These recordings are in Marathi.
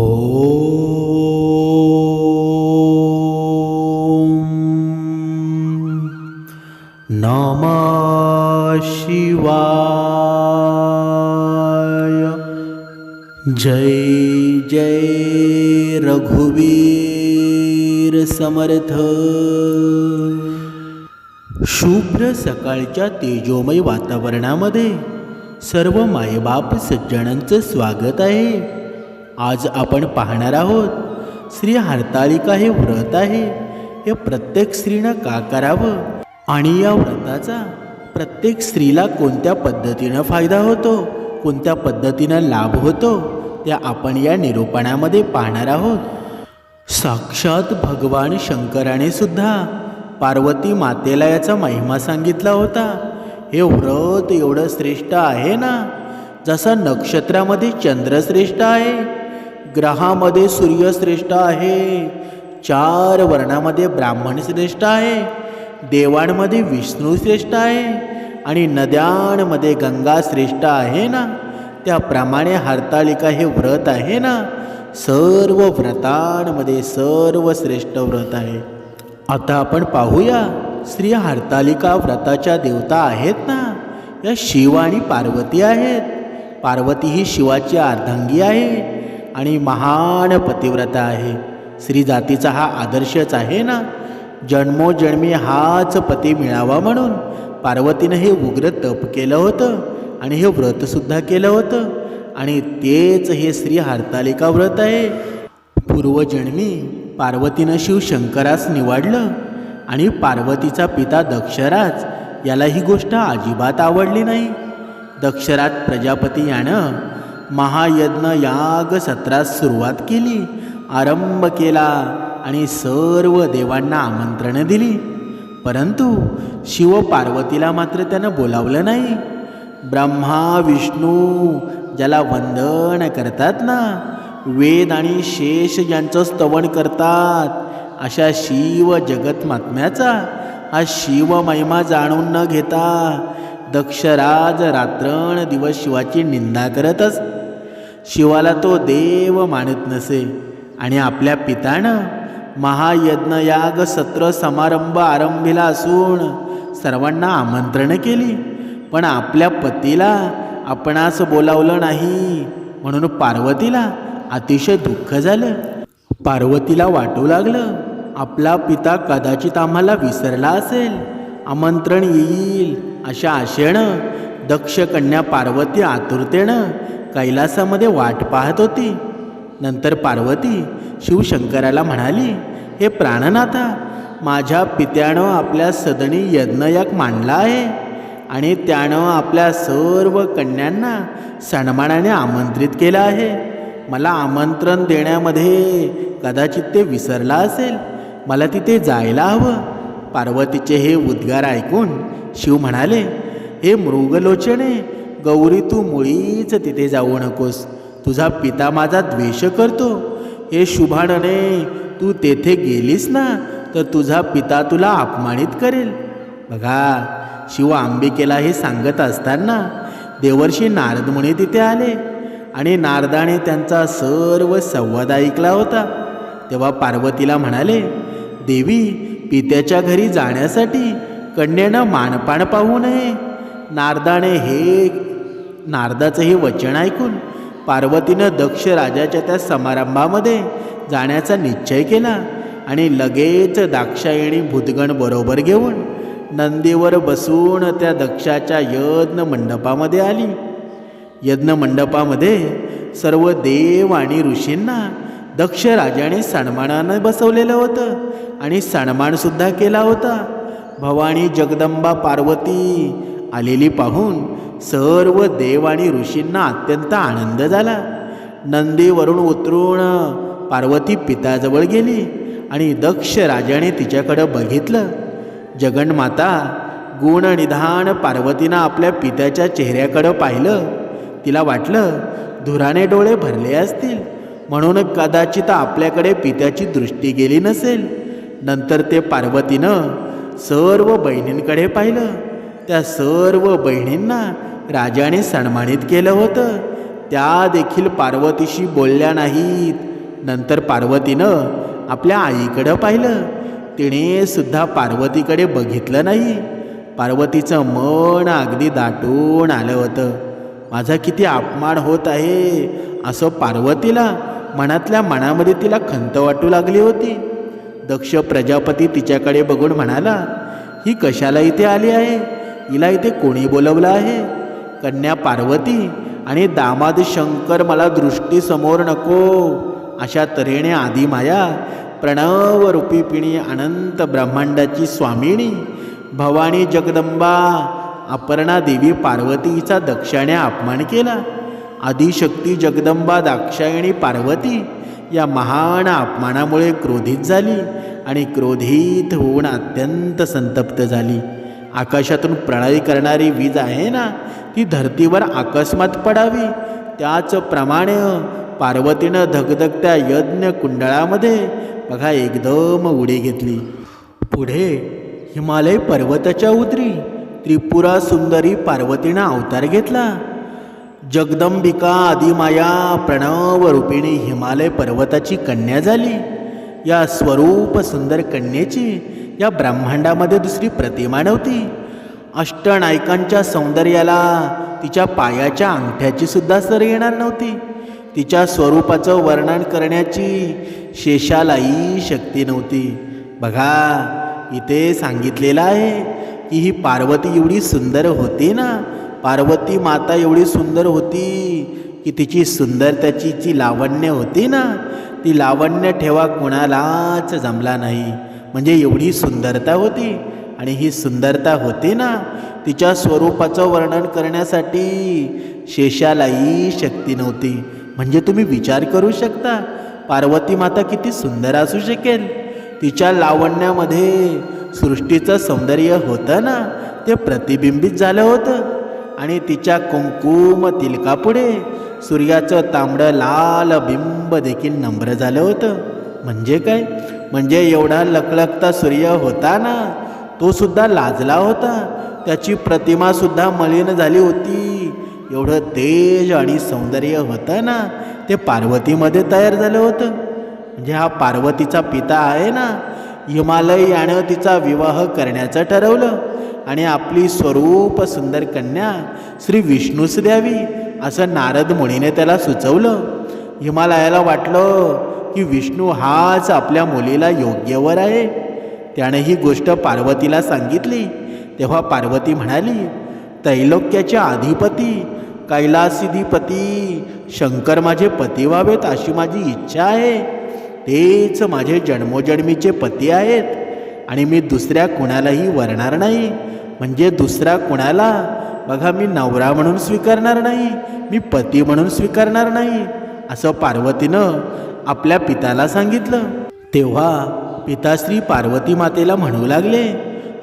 ॐ नमः शिवाय। जय जय रघुवीर समर्थ। शुभ्र सकाळच्या तेजोमय वातावरणामध्ये सर्व मायबाप सज्जनांचं स्वागत आहे. आज आपण पाहणार आहोत. श्री हरतालिका हे व्रत आहे. हे प्रत्येक स्त्रीनं का करावं? आणि या व्रताचा प्रत्येक स्त्रीला कोणत्या पद्धतीनं फायदा होतो? कोणत्या पद्धतीनं लाभ होतो? त्या आपण या निरूपणामध्ये पाहणार आहोत. साक्षात भगवान शंकराने सुद्धा पार्वती मातेला याचा महिमा सांगितला होता. हे व्रत एवढं श्रेष्ठ आहे ना? जसा नक्षत्रामध्ये चंद्र श्रेष्ठ आहे ग्रहामध्ये सूर्य श्रेष्ठ आहे. चार वर्णामध्ये ब्राह्मण श्रेष्ठ आहे. देवांमध्ये विष्णू श्रेष्ठ आहे. आणि नद्यांमध्ये गंगा श्रेष्ठ आहे ना? त्याप्रमाणे हरतालिका हे व्रत आहे ना? सर्व व्रतांमध्ये सर्व श्रेष्ठ व्रत आहे. आता आपण पाहूया श्री हरतालिका व्रताच्या देवता आहेत ना? या शिव आणि पार्वती आहेत. पार्वती ही शिवाची अर्धांगी आहे. आणि महान पतिव्रता आहे. स्त्री जातीचा हा आदर्शच आहे ना? जन्मोजन्मी हाच पती मिळावा म्हणून पार्वतीनं हे उग्र तप केलं होतं आणि हे व्रतसुद्धा केलं होतं. आणि तेच हे श्री हरतालिका व्रत आहे. पूर्वजन्मी पार्वतीनं शिवशंकरास निवडलं आणि पार्वतीचा पिता दक्षराज याला ही गोष्ट अजिबात आवडली नाही. दक्षराज प्रजापती यानं महायज्ञ याग सत्रास सुरुवात केली आरंभ केला आणि सर्व देवांना आमंत्रण दिली. परंतु शिव पार्वतीला मात्र त्यानं बोलावलं नाही. ब्रह्मा विष्णू ज्याला वंदन करतात ना वेद आणि शेष यांचं स्तवन करतात अशा शिव जगतमात्म्याचा हा शिव महिमा जाणून न घेता दक्षराज रात्रण दिवस शिवाची निंदा करतच शिवाला तो देव मानत नसे. आणि आपल्या पितानं महायज्ञयाग सत्र समारंभ आरंभीला असून सर्वांना आमंत्रण केली. पण आपल्या पतीला आपणास बोलावलं नाही. म्हणून पार्वतीला अतिशय दुःख झालं. पार्वतीला वाटू लागलं आपला पिता कदाचित आम्हाला विसरला असेल. आमंत्रण येईल अशा आशेनं दक्ष कन्या पार्वती आतुरतेनं कैलासामध्ये वाट पाहत होती. नंतर पार्वती शिवशंकराला म्हणाली हे प्राणनाथा माझ्या पित्यानं आपल्या सदनी यज्ञयाग मांडला आहे आणि त्यानं आपल्या सर्व कन्यांना सन्मानाने आमंत्रित केलं आहे. मला आमंत्रण देण्यामध्ये कदाचित ते विसरला असेल. मला तिथे जायला हवं. पार्वतीचे हे उद्गार ऐकून शिव म्हणाले हे मृगलोचने गौरी तू मुळीच तिथे जाऊ नकोस. तुझा पिता माझा द्वेष करतो. हे शुभानने तू तेथे गेलीस ना तर तुझा पिता तुला अपमानित करेल. बघा शिव अंबिकेला हे सांगत असताना देवर्षी नारद मुनी तिथे आले आणि नारदाने त्यांचा सर्व संवाद ऐकला होता. तेव्हा पार्वतीला म्हणाले देवी पित्याच्या घरी जाण्यासाठी कन्येनं मानपान पाहू नये. नारदाने हे नारदाचं हे वचन ऐकून पार्वतीनं दक्ष राजाच्या त्या समारंभामध्ये जाण्याचा निश्चय केला आणि लगेच दाक्षायणी भूतगण बरोबर घेऊन नंदीवर बसून त्या दक्षाच्या यज्ञ मंडपामध्ये आली. यज्ञ मंडपामध्ये सर्व देव आणि ऋषींना दक्ष राजाने सन्मानानं बसवलेलं होतं आणि सन्मानसुद्धा केला होता. भवानी जगदंबा पार्वती आलेली पाहून सर्व देव आणि ऋषींना अत्यंत आनंद झाला. नंदीवरून उतरून पार्वती पिताजवळ गेली आणि दक्ष राजाने तिच्याकडं बघितलं. जगन्माता गुणनिधान पार्वतीनं आपल्या पित्याच्या चेहऱ्याकडं पाहिलं. तिला वाटलं धुराने डोळे भरले असतील. म्हणून कदाचित आपल्याकडे पित्याची दृष्टी गेली नसेल. नंतर ते पार्वतीनं सर्व बहिणींकडे पाहिलं. त्या सर्व बहिणींना राजाने सन्मानित केलं होतं. त्या देखील पार्वतीशी बोलल्या नाहीत. नंतर पार्वतीनं आपल्या आईकडं पाहिलं. तिने सुद्धा पार्वतीकडे बघितलं नाही. पार्वतीचं मन अगदी दाटून आलं होतं. माझा किती अपमान होत आहे असं पार्वतीला मनातल्या मनामध्ये तिला खंत वाटू लागली होती. दक्ष प्रजापती तिच्याकडे बघून म्हणाला ही कशाला इथे आली आहे? हिला इथे कोणी बोलवलं आहे? कन्या पार्वती आणि दामाद शंकर मला दृष्टीसमोर नको. अशा तऱ्हेने आदिमाया प्रणव रूपीपिणी अनंत ब्रह्मांडाची स्वामिनी भवानी जगदंबा अपर्णा देवी पार्वतीचा दक्षाने अपमान केला. आदिशक्ती जगदंबा दाक्षायणी पार्वती या महान अपमानामुळे क्रोधित झाली आणि क्रोधित होऊन अत्यंत संतप्त झाली. आकाशातून प्रणाली करणारी वीज आहे ना ती धरतीवर अकस्मात पडावी. त्याचप्रमाणे पार्वतीनं धगधगत्या यज्ञ कुंडळामध्ये बघा एकदम उडी घेतली. पुढे हिमालय पर्वताच्या उतरी त्रिपुरा सुंदरी पार्वतीनं अवतार घेतला. जगदंबिका आदिमाया प्रणव रूपिणी हिमालय पर्वताची कन्या झाली. या स्वरूप सुंदर कन्येची या ब्रह्मांडामध्ये दुसरी प्रतिमा नव्हती. अष्टनायकांच्या सौंदर्याला तिच्या पायाच्या अंगठ्याची सुद्धा सर येणार नव्हती. तिच्या स्वरूपाचं वर्णन करण्याची शेषालाही शक्ती नव्हती. बघा इथे सांगितलेलं आहे की ही पार्वती एवढी सुंदर होती ना? पार्वती माता एवढी सुंदर होती की तिची सुंदरतेची जी लावण्य होती ना? ती लावण्य ठेवा कोणालाच जमला नाही. म्हणजे एवढी सुंदरता होती. आणि ही सुंदरता होती ना तिच्या स्वरूपाचं वर्णन करण्यासाठी शेषालाही शक्ती नव्हती. म्हणजे तुम्ही विचार करू शकता पार्वती माता किती सुंदर असू शकेल. तिच्या लावण्यामध्ये सृष्टीचं सौंदर्य होतं ना ते प्रतिबिंबित झालं होतं. आणि तिच्या कुंकुम तिलकापुढे सूर्याचं तांबडं लाल बिंब देखील नम्र झालं होतं. म्हणजे काय? म्हणजे एवढा लकलकता सूर्य होता ना तो सुद्धा लाजला होता. त्याची प्रतिमा सुद्धा मलिन झाली होती. एवढं तेज आणि सौंदर्य होतं ना ते पार्वतीमध्ये तयार झालं होतं. म्हणजे हा पार्वतीचा पिता आहे ना हिमालय यानं तिचा विवाह करण्याचं ठरवलं. आणि आपली स्वरूप सुंदर कन्या श्री विष्णूस द्यावी असं नारद मुनीने त्याला सुचवलं. हिमालयाला वाटलं की विष्णू हाच आपल्या मुलीला योग्यवर आहे. त्याने ही गोष्ट पार्वतीला सांगितली. तेव्हा पार्वती म्हणाली तैलोक्याचे अधिपती कैलासिधिपती शंकर माझे पती व्हावेत अशी माझी इच्छा आहे. तेच माझे जन्मोजन्मीचे पती आहेत आणि मी दुसऱ्या कुणालाही वरणार नाही. म्हणजे दुसऱ्या कुणाला? बघा मी नवरा म्हणून स्वीकारणार नाही. मी पती म्हणून स्वीकारणार नाही. असं पार्वतीनं आपल्या पिताला सांगितलं. तेव्हा पिताश्री पार्वती मातेला म्हणू लागले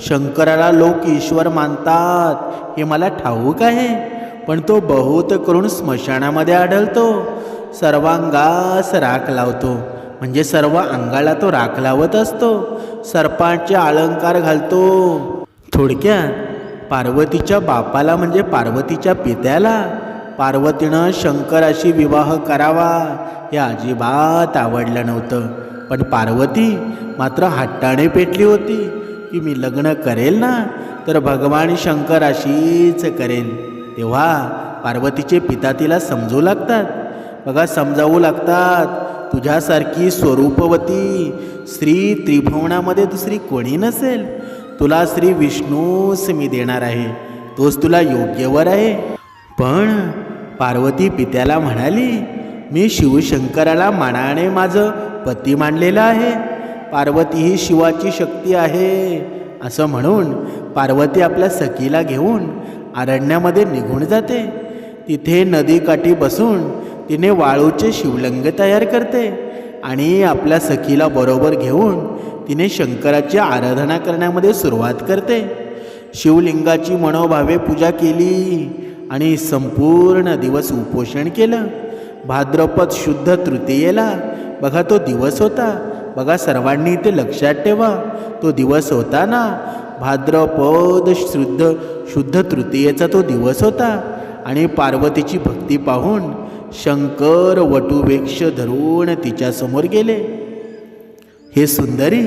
शंकराला लोक ईश्वर मानतात हे मला ठाऊक आहे पण तो बहुत करून स्मशानामध्ये आढळतो. सर्वांगास राख लावतो म्हणजे सर्व अंगाला तो राख लावत असतो. सर्पांचे अलंकार घालतो. थोडक्यात पार्वतीच्या बापाला म्हणजे पार्वतीच्या पित्याला पार्वतीनं शंकराशी विवाह करावा हे अजिबात आवडलं नव्हतं. पण पार्वती मात्र हट्टाने पेटली होती की मी लग्न करेल ना तर भगवान शंकराशीच करेल. तेव्हा पार्वतीचे पिता तिला समजू लागतात. बघा समजावू लागतात. तुझ्यासारखी स्वरूपवती श्री त्रिभुवनामध्ये दुसरी कोणी नसेल. तुला श्री विष्णूस मी देणार आहे. तोच तुला योग्यवर आहे. पण पार्वती पित्याला म्हणाली मी शिवशंकराला मानाने माझं पती मानलेलं आहे. पार्वती ही शिवाची शक्ती आहे. असं म्हणून पार्वती आपल्या सखीला घेऊन अरण्यामध्ये निघून जाते. तिथे नदीकाठी बसून तिने वाळूचे शिवलिंग तयार करते आणि आपल्या सखीला बरोबर घेऊन तिने शंकराची आराधना करण्यामध्ये सुरुवात करते. शिवलिंगाची मनोभावे पूजा केली. आणि संपूर्ण दिवस उपोषण केलं. भाद्रपद शुद्ध तृतीयेला बघा तो दिवस होता. बघा सर्वांनी ते लक्षात ठेवा. तो दिवस होता ना भाद्रपद शुद्ध शुद्ध तृतीयेचा तो दिवस होता. आणि पार्वतीची भक्ती पाहून शंकर वटुवेक्ष धरून तिच्यासमोर गेले. हे सुंदरी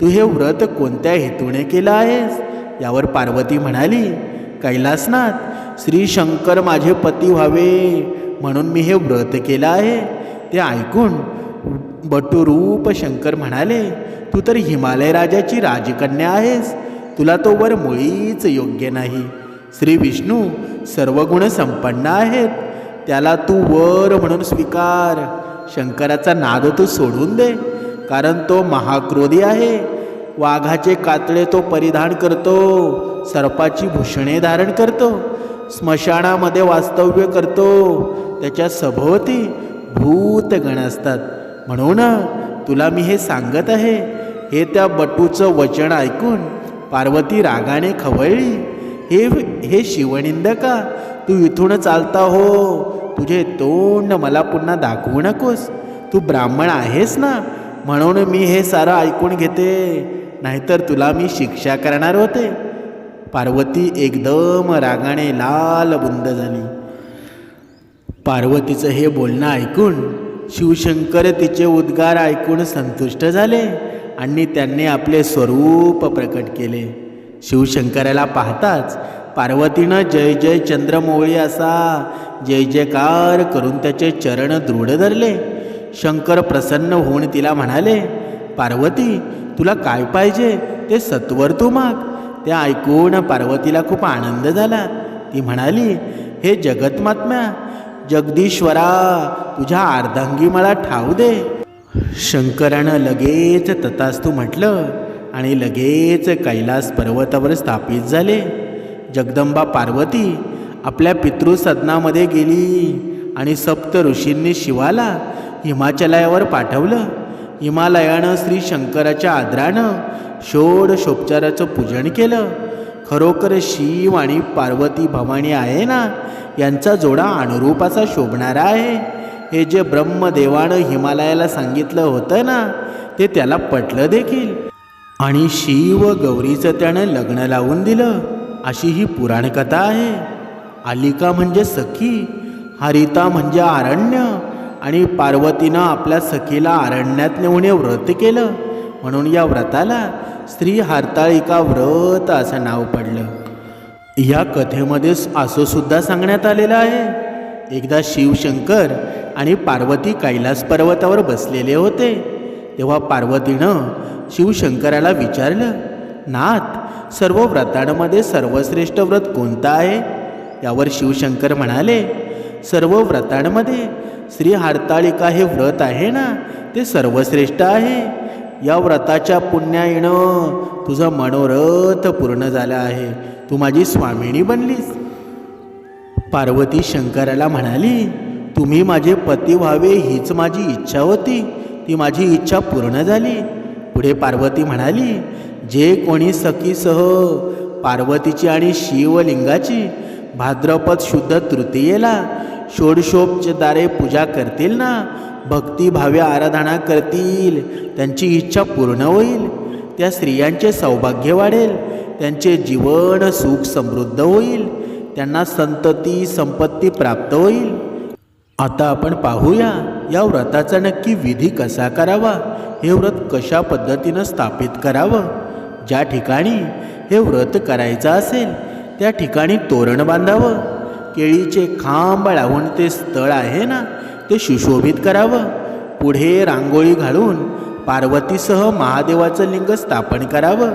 तू हे व्रत कोणत्या हेतूने केलं आहेस? यावर पार्वती म्हणाली कैलासनाथ श्री शंकर माझे पती व्हावे म्हणून मी हे व्रत केलं आहे. ते ऐकून बटुरूप शंकर म्हणाले तू तर हिमालय राजाची राजकन्या आहेस. तुला तो वर मुळीच योग्य नाही. श्री विष्णू सर्व गुण संपन्न आहेत. त्याला तू वर म्हणून स्वीकार. शंकराचा नाद तू सोडून दे कारण तो महाक्रोधी आहे. वाघाचे कातळे तो परिधान करतो. सर्पाची भूषणे धारण करतो. स्मशानामध्ये वास्तव्य करतो. त्याच्या सभोवती भूतगण असतात. म्हणून तुला मी हे सांगत आहे. हे त्या बटूचं वचन ऐकून पार्वती रागाने खवळली. हे हे शिवनिंद का तू इथून चालता हो. तुझे तोंड मला पुन्हा दाखवू नकोस. तू ब्राह्मण आहेस ना? म्हणून मी हे सारं ऐकून घेते. नाहीतर तुला मी शिक्षा करणार होते. पार्वती एकदम रागाने लाल बुंद झाली. पार्वतीचं हे बोलणं ऐकून शिवशंकर तिचे उद्गार ऐकून संतुष्ट झाले आणि त्यांनी आपले स्वरूप प्रकट केले. शिवशंकराला पाहताच पार्वतीनं जय जय चंद्रमोळी असा जय जयकार करून त्याचे चरण दृढ धरले. शंकर प्रसन्न होऊन तिला म्हणाले पार्वती तुला काय पाहिजे ते सत्वर तू माग. ते ऐकून पार्वतीला खूप आनंद झाला. ती म्हणाली हे जगतमात्म्या जगदीश्वरा तुझ्या अर्धांगी मला ठाऊ दे. शंकरानं लगेच तथास्तू म्हटलं आणि लगेच कैलास पर्वतावर स्थापित झाले. जगदंबा पार्वती आपल्या पितृसदनामध्ये गेली आणि सप्त ऋषींनी शिवाला हिमाचलायावर पाठवलं. हिमालयानं श्री शंकराच्या आदरानं षोडशोपचाराचं पूजन केलं. खरोखर शिव आणि पार्वती भवानी आहे ना? यांचा जोडा अनुरूप असा शोभणारा आहे. हे जे ब्रह्मदेवानं हिमालयाला सांगितलं होतं ना ते त्याला पटलं देखील. आणि शिव गौरीचं त्यानं लग्न लावून दिलं. अशी ही पुराणकथा आहे. आलिका म्हणजे सखी हरिता म्हणजे आरण्य. आणि पार्वतीनं आपल्या सखीला अरण्यात नेऊन हे व्रत केलं. म्हणून या व्रताला स्त्री हरताळिका व्रत असं नाव पडलं. या कथेमध्ये असं सुद्धा सांगण्यात आलेलं आहे. एकदा शिवशंकर आणि पार्वती कैलास पर्वतावर बसलेले होते. तेव्हा पार्वतीनं शिवशंकराला विचारलं नाथ सर्व व्रतांमध्ये सर्वश्रेष्ठ व्रत कोणतं आहे? यावर शिवशंकर म्हणाले सर्व व्रतांमध्ये. श्री हरताळिका हे व्रत आहे ना? ते सर्वश्रेष्ठ आहे. या व्रताच्या पुण्या येणं तुझं मनोरथ पूर्ण झालं आहे. तू माझी स्वामिनी बनलीस. पार्वती शंकराला म्हणाली तुम्ही माझे पती व्हावे हीच माझी इच्छा होती. ती माझी इच्छा पूर्ण झाली. पुढे पार्वती म्हणाली जे कोणी सखीसह पार्वतीची आणि शिवलिंगाची भाद्रपद शुद्ध तृतीयेला षोडशोपचारे पूजा करतील ना? भक्तिभाव्य आराधना करतील. त्यांची इच्छा पूर्ण होईल. त्या स्त्रियांचे सौभाग्य वाढेल. त्यांचे जीवन सुख समृद्ध होईल. त्यांना संतती संपत्ती प्राप्त होईल. आता आपण पाहूया या व्रताचा नक्की विधी कसा करावा? हे व्रत कशा पद्धतीनं स्थापित करावं? ज्या ठिकाणी हे व्रत करायचं असेल त्या ठिकाणी तोरण बांधावं. केळीचे खांब लावून ते स्थळ आहे ना ते सुशोभित करावं. पुढे रांगोळी घालून पार्वतीसह महादेवाचं लिंग स्थापन करावं.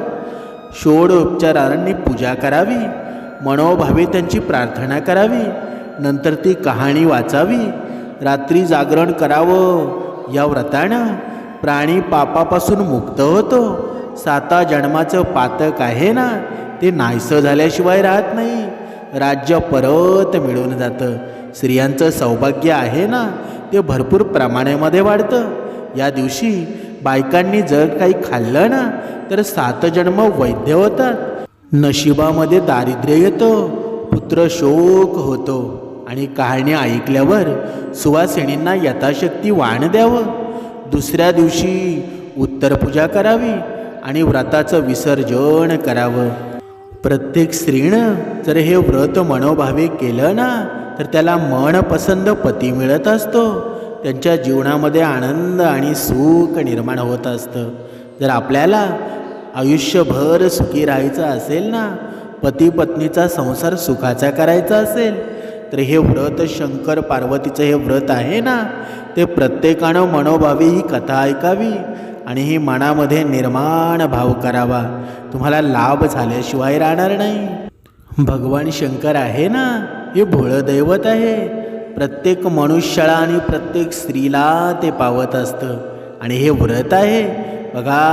षोडोपचारांनी पूजा करावी. मनोभावे त्यांची प्रार्थना करावी. नंतर ती कहाणी वाचावी. रात्री जागरण करावं. या व्रतानं प्राणी पापापासून मुक्त होतो. साता जन्माचं पातक आहे ना ते नाहीसं झाल्याशिवाय राहत नाही. राज्य परत मिळून जातं. स्त्रियांचं सौभाग्य आहे ना? ते भरपूर प्रमाणामध्ये वाढतं. या दिवशी बायकांनी जर काही खाल्लं ना तर सात जन्म वैद्य होतात. नशिबामध्ये दारिद्र्य येतं. पुत्र शोक होतो. आणि कहाणी ऐकल्यावर सुवासिणींना यथाशक्ती वाण द्यावं. दुसऱ्या दिवशी उत्तरपूजा करावी आणि व्रताचं विसर्जन करावं. प्रत्येक स्त्रीनं जर हे व्रत मनोभावे केलं ना तर त्याला मनपसंद पती मिळत असतो. त्यांच्या जीवनामध्ये आनंद आणि सुख निर्माण होत असतं. जर आपल्याला आयुष्यभर सुखी राहायचं असेल ना पती पत्नीचा संसार सुखाचा करायचा असेल तर हे व्रत शंकर पार्वतीचं हे व्रत आहे ना ते प्रत्येकानं मनोभावी ही कथा ऐकावी आणि ही मनामध्ये निर्माण भाव करावा. तुम्हाला लाभ झाल्याशिवाय राहणार नाही. भगवान शंकर आहे ना हे भोळं दैवत आहे. प्रत्येक मनुष्याला आणि प्रत्येक स्त्रीला ते पावत असतं आणि हे व्रत आहे. बघा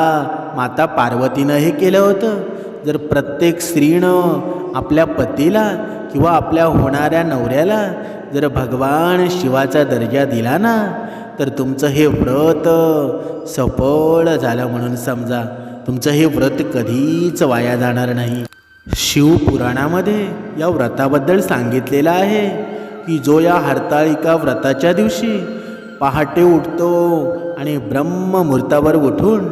माता पार्वतीनं हे केलं होतं. जर प्रत्येक स्त्रीनं आपल्या पतीला किंवा आपल्या होणाऱ्या नवऱ्याला जर भगवान शिवाचा दर्जा दिला ना तर तुमचं हे व्रत सफळ झालं म्हणून समजा. तुमचं हे व्रत कधीच वाया जाणार नाही. शिवपुराणामध्ये या व्रताबद्दल सांगितलेलं आहे की जो या हरताळिका व्रताच्या दिवशी पहाटे उठतो आणि ब्रह्ममुहूर्तावर उठून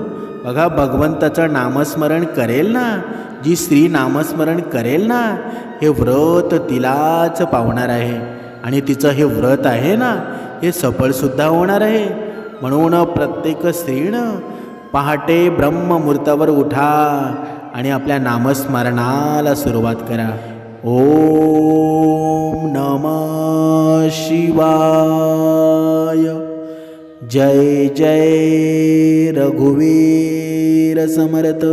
बघा भगवंताचं नामस्मरण करेल ना? जी स्त्री नामस्मरण करेल ना? हे व्रत तिलाच पावणार आहे. आणि तिचं हे व्रत आहे ना? हे सफळसुद्धा होणार आहे. म्हणून प्रत्येक स्त्रीनं पहाटे ब्रह्ममुहूर्तावर उठा आणि आपल्या नामस्मरणाला सुरुवात करा. ओम नम शिवाय. जय जय रघुवीर समर्थ।